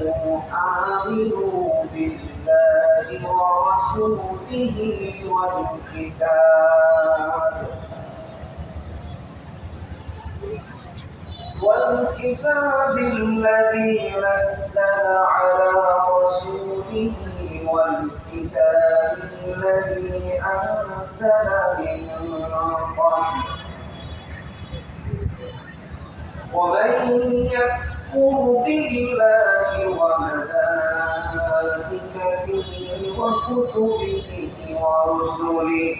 آمنوا بالله ورسوله والكتاب. والكتاب الذي نزل على رسوله والكتاب الذي أنزل من قبل. ومن يكفر بالله وملائكته وكتبه ورسله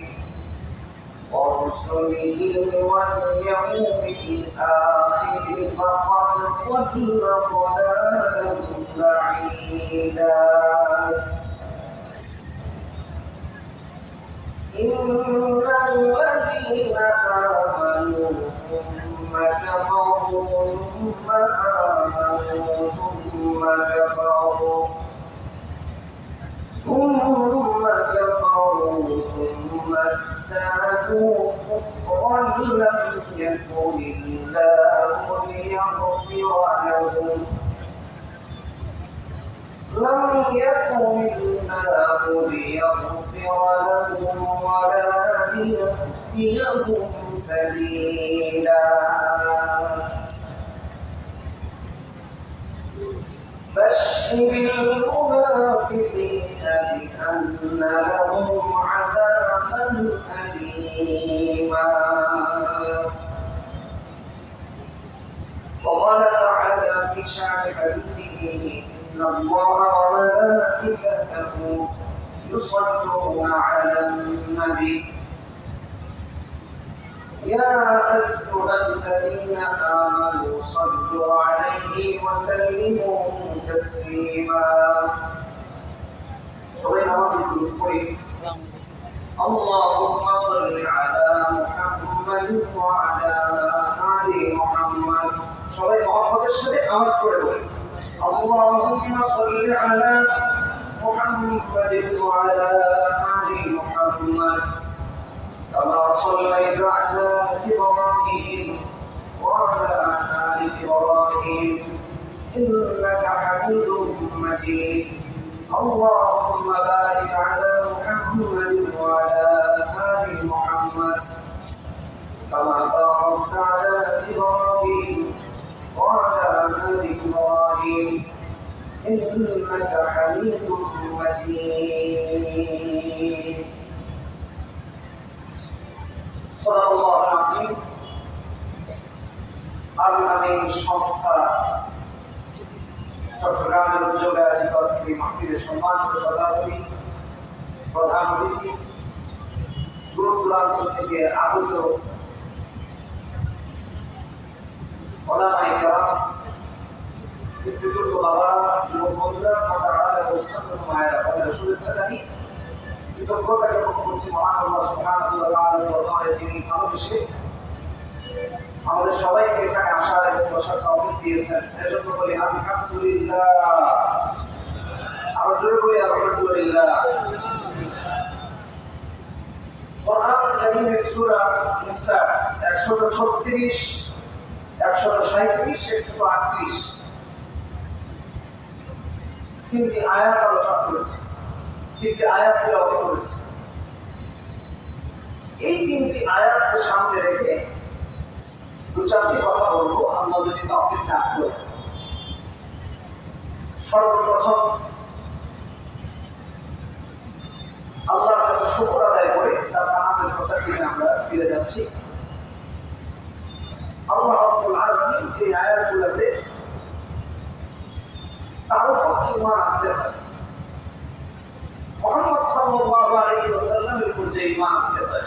ورسله واليوم الآخر فقد ضل ضلالا بعيدا إن الذين آمنوا ثم كفروا ثم آمنوا ثم كفروا ثم كفروا ثم لم يكن الله ليغفر لهم لم يكن الله ليغفر لهم. ولا ليهديهم سبيلا. بشر المنافقين بأن لهم عذابا أليما. وقال تعالى في شعر حديثه إن الله وملائكته يصلون على النبي يا أيها الذين آمنوا صلوا عليه وسلموا تسليما اللهم صل على محمد وعلى آل محمد সবাই মহব্বতের সাথে আওয়াজ করে বলি اللهم صل على محمد وعلى آل محمد كما صليت على مجيد اللهم بارك على محمد وعلى آل محمد كما باركت على إبراهيم وعلى آل إبراهيم إنك حميد مجيد صدق الله العظيم আল্লামী সংস্থা চট্টগ্রামের উদ্যোগে আয়োজিত আজকে মাহফিলের সম্মানিত সভাপতি, প্রধান অতিথি দূর দূরান্ত থেকে আগত কৃতজ্ঞতা জ্ঞাপন করছি মহান আল্লাহ সুবহানাহু ওয়া তাআলার যিনি ভালোবেসে আমাদের সবাইকে এখানে আসার এবং বসার তৌফিক দিয়েছেন। এজন্য বলি, আলহামদুলিল্লাহ। জোরে বলি, আলহামদুলিল্লাহ। কোরআন কারীমের সূরা নিসা 136 137 138 তিনটি আয়াত তিনটি আয়াত এই তিনটি আয়াতকে সামনে রেখে চারটি কথা বলব আমরা যদি কাউকে সর্বপ্রথম, আল্লাহর কাছে আদায় করে তার কথা আমরা ফিরে যাচ্ছি। আল্লাহ আয়াতগুলোতে উপর ইমান আনতে হয় মোহাম্মদ সাল্লাল্লাহু আলাইহি ওয়াসাল্লামের উপর যে ইমান আনতে হয়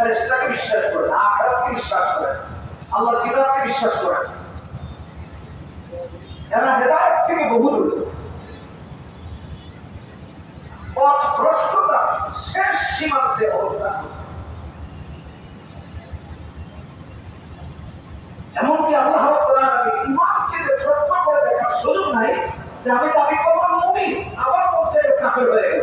তারা সেটাকে বিশ্বাস করেন, আখরাতকে বিশ্বাস করেন, আল্লাহ কিতাবকে বিশ্বাস এরা থেকে বহু শেষ সীমান্তে অবস্থান এমনকি আল্লাহ ইমানকে ছোট্ট করে দেখার সুযোগ নাই, যে আমি দাবি করলাম মুমিন, আবার বলছে কাফের হয়ে গেল।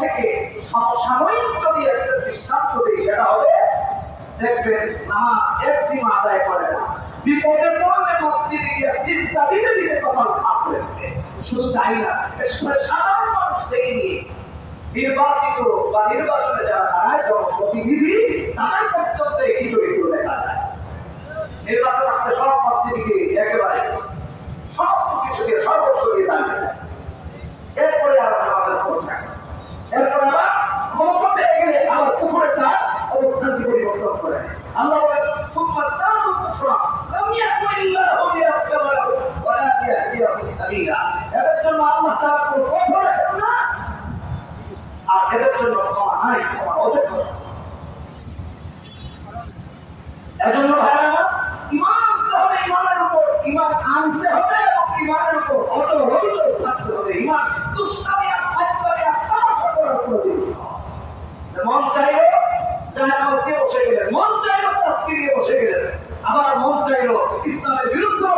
থেকে সমসাময়িক যদি একটা দৃষ্টান্ত দিই, সেটা হবে, দেখবেন নামাজ একদিন আদায় করে না। বিপদে পড়লে মসজিদে গিয়ে চিন্তা দিতে দিতে কপাল খাপ হয়ে শুধু তাই না সাধারণ মানুষ থেকে নিয়ে নির্বাচিত বা নির্বাচনে যারা দাঁড়ায়, জনপ্রতিনিধি, তাদের পর্যন্ত এই চরিত্র দেখা যায়। নির্বাচন আসতে সব আবার মন চাইল ইসলামের বিরুদ্ধে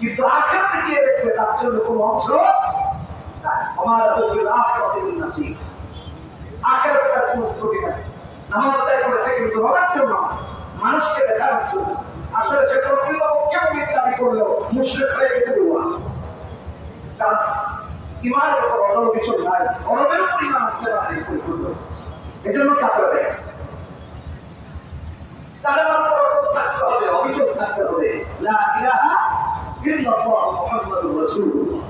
কিন্তু আখেরাতে গিয়ে দেখবে তার জন্য কোনো অংশ আমার তার নাই। নামাজ করেছে কিন্তু হওয়ার জন্য না, মানুষকে জন্য। আসলে সে হয়ে গেছে কারণ ইমানের উপর কিছু নাই। ইমান আসতে পারে এজন্য কাপড় হয়ে গেছে। তাহলে আমার অটল থাকতে হবে অভিযোগ থাকতে হবে। লা ইলাহা ইল্লাল্লাহ মুহাম্মাদুর রাসূলুল্লাহ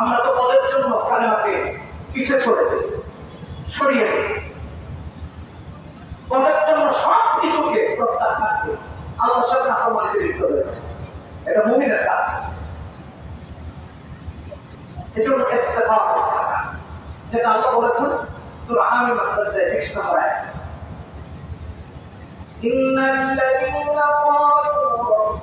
আমরা তো পদের জন্য কালেমাকে পিছে ছড়ে দিই সরিয়ে দিই পদের জন্য সব কিছুকে প্রত্যাখ্যান করি আল্লাহর সাথে আক্রমণে লিপ্ত হয়ে যায়। এটা মুমিনের কাজ এজন্য ইস্তেফা করতে থাকা যেটা আল্লাহ বলেছেন সূরা আমির মাসআলাতে 21 নম্বর আয়াত إن الذين قالوا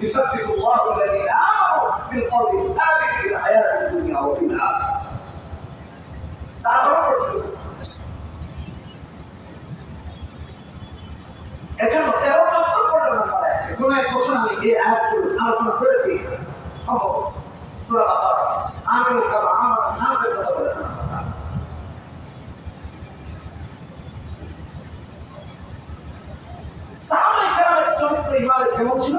يثبت الله الذين آمنوا بالقول الثابت في الحياة الدنيا وفي الآخرة তারপর এজন্য তেরো চোদ্দ পনেরো নম্বরে কোন এক বছর আমি এই আয়াতগুলো আলোচনা করেছি সম্ভব সুরা বাকারা আমির কাবা আমার নাসের কথা বলেছেন সাহাবায়ে কেরামের চরিত্র ইমামের কেমন ছিল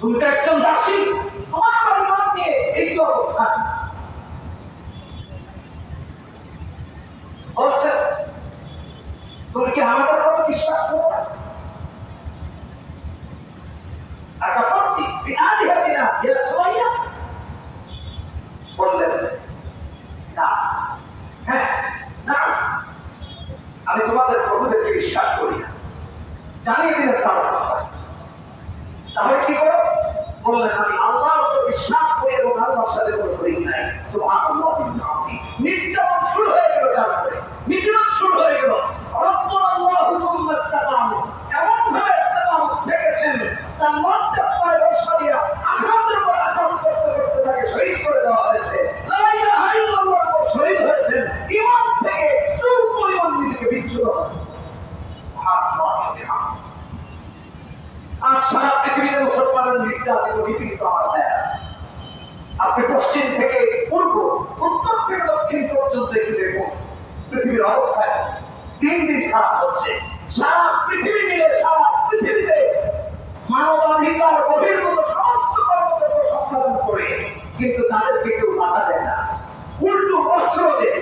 তুমি তো একজন দাসী তোমার পরিবার নিয়ে এই কি অবস্থা বলছে তুমি কি আমাদের কথা বিশ্বাস করো না أكفرت بآلهتنا يا سمية হয় আপনি পশ্চিম থেকে পূর্ব, উত্তর থেকে দক্ষিণ পর্যন্ত একটু দেখুন। পৃথিবীর অবস্থা দিন দিন খারাপ হচ্ছে। সারা পৃথিবী মিলে, সারা পৃথিবীতে মানবাধিকার বহির্ভূত সমস্ত সম্পাদন করে, কিন্তু তাদেরকে কেউ বাধা দেয় না। উল্টো অস্ত্র দেয়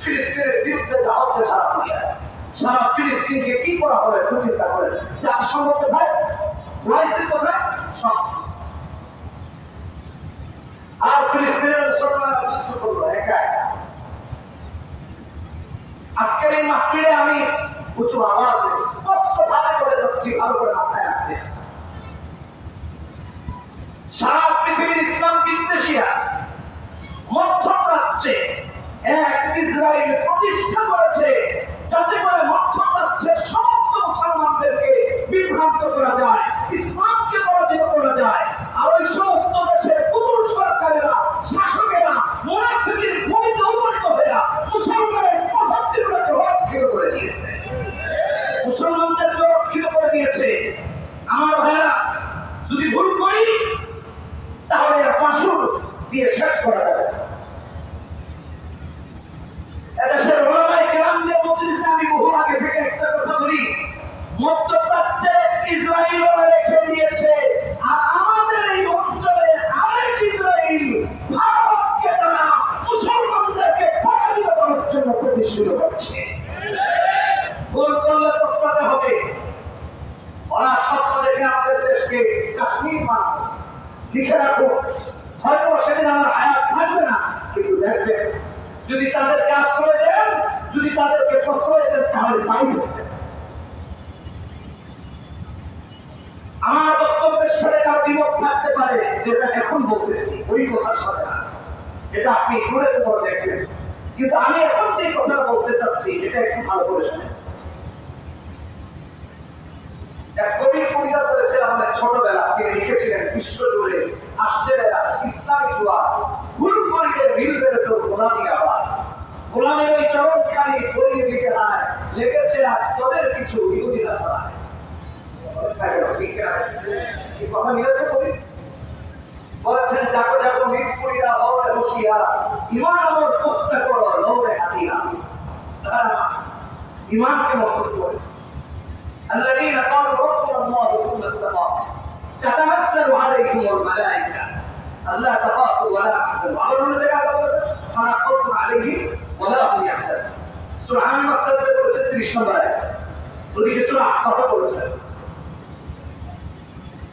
ফিলিস্তিনের বিরুদ্ধে যা হচ্ছে, সারা সারা ফিলিস্তিনকে কি করা হবে একটু চিন্তা করেন জাতিসংঘ কোথায়? ওয়াইসি কোথায়? আর আজকের এই মাহফিলে আমি উঁচু আওয়াজে স্পষ্ট ভাবে করে যাচ্ছি, ভালো করে মাথায় রাখতে। সারা পৃথিবীর ইসলাম বিদ্বেষীরা মধ্যপ্রাচ্যে এক ইসরায়েল প্রতিষ্ঠা করেছে যাতে করে মধ্যপ্রাচ্যের সমস্ত মুসলমানদেরকে বিভ্রান্ত করা যায়। পরাজিত করা যায় আর ওই সমস্ত দেশের পুতুল সরকারেরা শাসকেরা মোনাফিকের ভূমিতে উপনীত হয়ে মুসলমানের পদ্ধতিগুলোকে রক্ষিত করে দিয়েছে মুসলমানদেরকে রক্ষিত করে দিয়েছে আমার ভাইরা যদি ভুল করি তাহলে এর পাশুর দিয়ে শেষ করা যাবে এদেশের ওলামায়ে কেরামদের মজলিসে আমি বহু আগে থেকে একটা কথা বলি মধ্যপ্রাচ্যে ইসরায়েল ওরা রেখে দিয়েছে আর আমাদের এই অঞ্চলে আরেক ইসরায়েল ভারতকে তারা মুসলমানদেরকে পরাজিত করার জন্য প্রতিষ্ঠিত করছে ভুল করলে প্রস্তাবে হবে ওরা স্বপ্ন দেখে আমাদের দেশকে কাশ্মীর বানাবো লিখে রাখো হয়তো সেদিন আমার হায়াত থাকবে না কিন্তু দেখবেন যদি তাদের কাজ আশ্রয় দেন, যদি তাদেরকে প্রশ্রয় দেন তাহলে তাই আমার বক্তব্যের সাথে তার বিমত থাকতে পারে, যেটা এখন বলতেছি, ওই কথার সাথে এটা আপনি করে পর দেখবেন। কিন্তু আমি এখন যে কথা বলতে চাচ্ছি, এটা একটু ভালো করে শুনেন। কথা মিলেছে কবি বলেছেন জাগো জাগো মিটপুরিরা হরে হুশিয়ার ইমান আমল করতে করো লৌরে হাতিয়া ইমানকে মজবুত করে الذين قالوا ربنا الله ثم استقاموا تتنزل عليهم الملائكة ألا تخافوا ولا تحزنوا أمر من ذلك فلا خوف عليهم ولا هم يحزنون سورة محمد صلى الله عليه وسلم নম্বর আয়াত ওদিকে সূরা আকাফা বলেছেন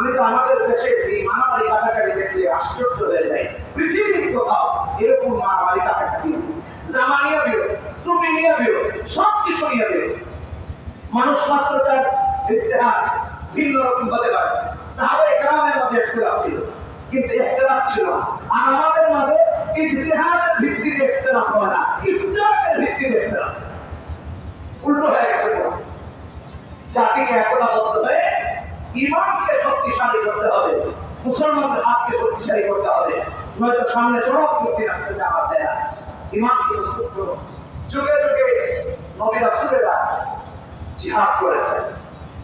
আমি তো আমাদের দেশে এই কাটাকাটি দেখলে আশ্চর্য হয়ে যাই। পৃথিবীর কোথাও এরকম কাটাকাটি বিরোধ সব কিছু নিয়ে মানুষ মাত্র তার ইজতেহাদ ভিন্ন রকম হতে পারে। সাহাবা ছিল, কিন্তু ইখতিলাফ ছিল আর আমাদের মাঝে ইজতেহাদের ভিত্তিতে ইখতিলাফ হয় না। ইখতিলাফের ভিত্তিতে ইখতিলাফ উল্টো হয়ে গেছে। জাতিকে একতাবদ্ধ হয়ে ইমানকে শক্তিশালী করতে হবে। মুসলমানদের হাতকে শক্তিশালী করতে হবে। নয়তো সামনে চরম করতে আসতেছে আমার দেয়া ইমানকে। যুগে যুগে নবী রাসূলেরা জিহাদ করেছেন,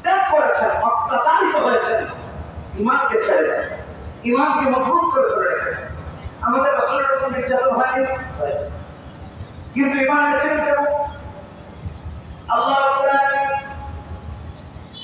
ত্যাগ করেছেন, অত্যাচারিত হয়েছেন। ইমানকে ছেড়ে দেন। ইমানকে মজবুত করে ধরে রেখেছেন। আমাদের রাসূলের উপর নির্যাতন হয়নি? কিন্তু ইমান এনেছিলেন কেমন আল্লাহ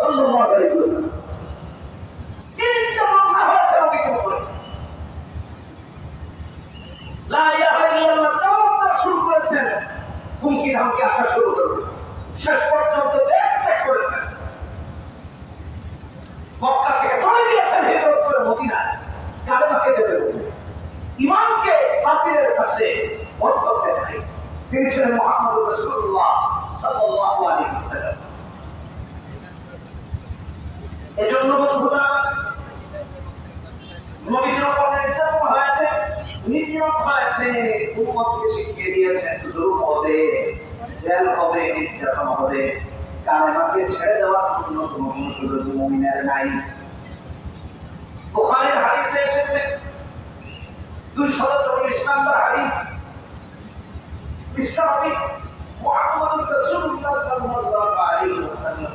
সাল্লাল্লাহু চলে ইমানকে কাছে তিনি ছিলেন মোহাম্মদ রাসূলুল্লাহ সাল্লাল্লাহু আলাইহি ওয়াসাল্লাম। এজন্য বন্ধুরা নবীর উপর হয়েছে, নির্যাতন হয়েছে, উম্মতকে শিখিয়ে দিয়েছেন দুর্গ হবে জেল হবে নির্যাতন হবে কালেমাকে ছেড়ে দেওয়ার জন্য কোনো কোনো সুযোগ মুমিনের নাই। বুখারীর হাদিসে এসেছে, দুইশত চল্লিশ নম্বর হাদিস। বিশ্বনবী মুহাম্মদ রাসূলুল্লাহ সাল্লাল্লাহু আলাইহি ওয়াসাল্লাম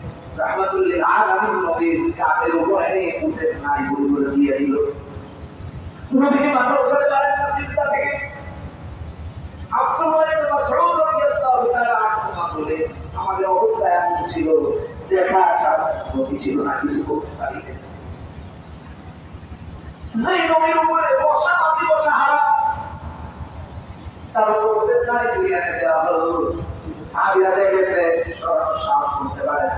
রহমতুল্লিল আলামিন নবীর কাঁধের উপর এনে উটের নারী গুলো দিয়ে দিল। নবী মাথা উপরে দাঁড়ান সিজদা থেকে আব্দুল্লাহ ইবনে মাসউদ রাদিয়াল্লাহু তাআলা আনহু বলে, আমাদের অবস্থা এমন ছিল, দেখা ছাড়া গতি ছিল না, কিছু করতে পারি যেই নবীর উপরে বসা মাছি বসা হারা, তার উপর ওদের নারী দুনিয়াতে দেওয়া হলো। সাহাবীরা দেখেছে সব সাহস করতে পারে না।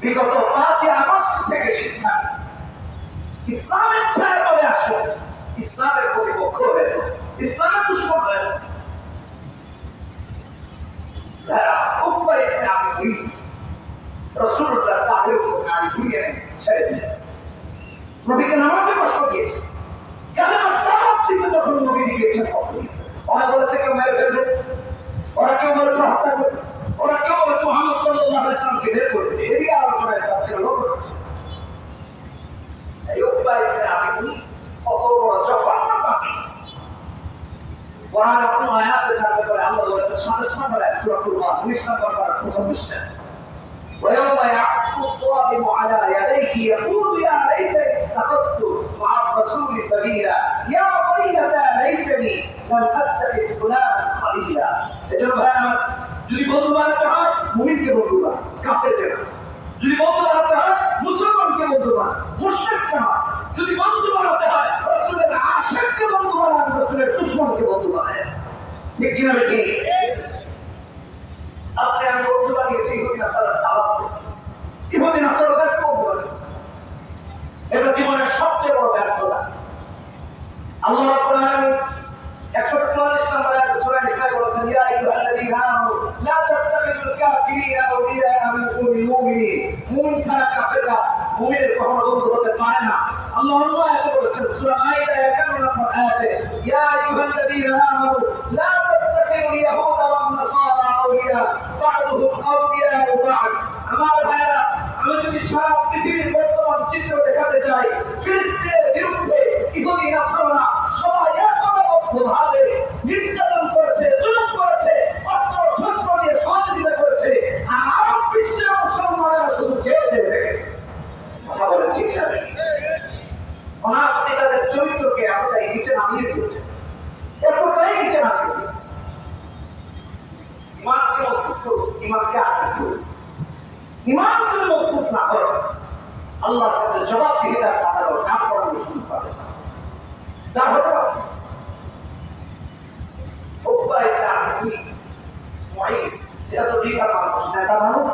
বিগত পাঁচই আগস্ট থেকে শিক্ষা ইসলামের ছায়া তবে আসো। ইসলামের প্রতিপক্ষ হয়ে। ইসলামের দুশ্মন হয়ে কষ্ট দিয়েছে। কেন তার দিকে যখন নবী দিয়েছে? ওরা বলেছে, কেউ মেরে ওরা কেউ বলেছে সূরাতুল মাহ 19 নম্বর পারা প্রথম বিশ্বাস ويوم يعض الظالم على يديه يقول يا ليتني اتخذت مع الرسول سبيلا يا ويلتى ليتني لم اتخذ فلانا خليلا এজন্য ভাই আমার যদি বন্ধু বানাতে হয় মুমিনকে বন্ধু বানা কাফেরকে না যদি বন্ধু বানাতে হয় মুসলমানকে বন্ধু বানা মুশরিককে না যদি বন্ধু বানাতে হয় রাসূলের আশিককে বন্ধু বানান রাসূলের দুশমনকে বন্ধু বানায় ঠিক কিনা ঠিক আপনি আমি বন্ধু বানিয়েছি, ইহুদি নাসারার দাওয়াত ইহুদি নাসারাদের বন্ধু বানিয়েছি এটা জীবনের সবচেয়ে বড় ব্যর্থতা। আল্লাহ রাব্বুল আলামিন 144 নম্বর আয়াতে সূরা নিসা বলেছেন, ইয়া আইয়ুহাল্লাযীনা আমানু, লা তাত্তাখিযুল কাফিরিনা আউলিয়া মিন দুনিল মুমিনিন। মুমিন ছাড়া কাফেররা মুমিনের কখনো বন্ধু হতে পারে না। আল্লাহ অন্য আয়াতে বলেছেন, সূরা মাইদা 51 নম্বর আয়াতে, ইয়া আইয়ুহাল্লাযীনা আমানু, লা তাত্তাখিযুল ইয়াহুদা ওয়ান নাসারা আউলিয়া। সারা পৃথিবীর বর্তমান চিত্র দেখাতে চাই। ফিলিস্তিনের বিরুদ্ধে ইহুদি নাসারা সবাই একতাবদ্ধভাবে নির্যাতন করেছে জুলুম করেছে অস্ত্র শস্ত্র নিয়ে সহযোগিতা করেছে আর আরব বিশ্বের মুসলমানেরা শুধু চেয়ে চেয়ে রেখেছে কথা বলে ঠিক আছে অনাপতি তাদের চরিত্রকে এতটাই নিচে নামিয়ে দিয়েছে এতটাই নিচে নামিয়ে দিয়েছে ইমানকে মজবুত করুন ইমানকে আটক করুন ইমান যদি মজবুত না হয় আল্লাহর কাছে জবাব দিয়ে তার কাটারও কাম করানো শুরু করে যা হতে পারে উপায় তা আমি মই এটা তো বিঘা মানুষ নেতা মানুষ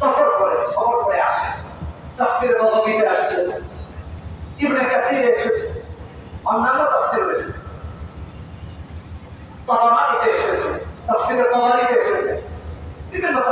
সফর করে সফর করে আসে তাফসির নবীতে আসছে ইবনে কাসির এসেছে অন্যান্য তাফসির এসেছে তাবারানিতে এসেছে তাফসিরের তাবারিতে এসেছে বিভিন্ন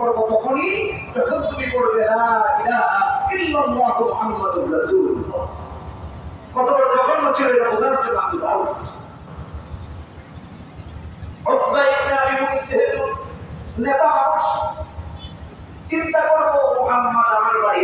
করব তখনই যখন তুমি বলবে লা ইলাহা ইল্লাল্লাহ মুহাম্মাদুর রাসূলুল্লাহ। কত বড় জঘন্য ছিল এটা বোঝার জন্য আমি ভালো নেতা চিন্তা করব মোহাম্মদ আমার বাড়ি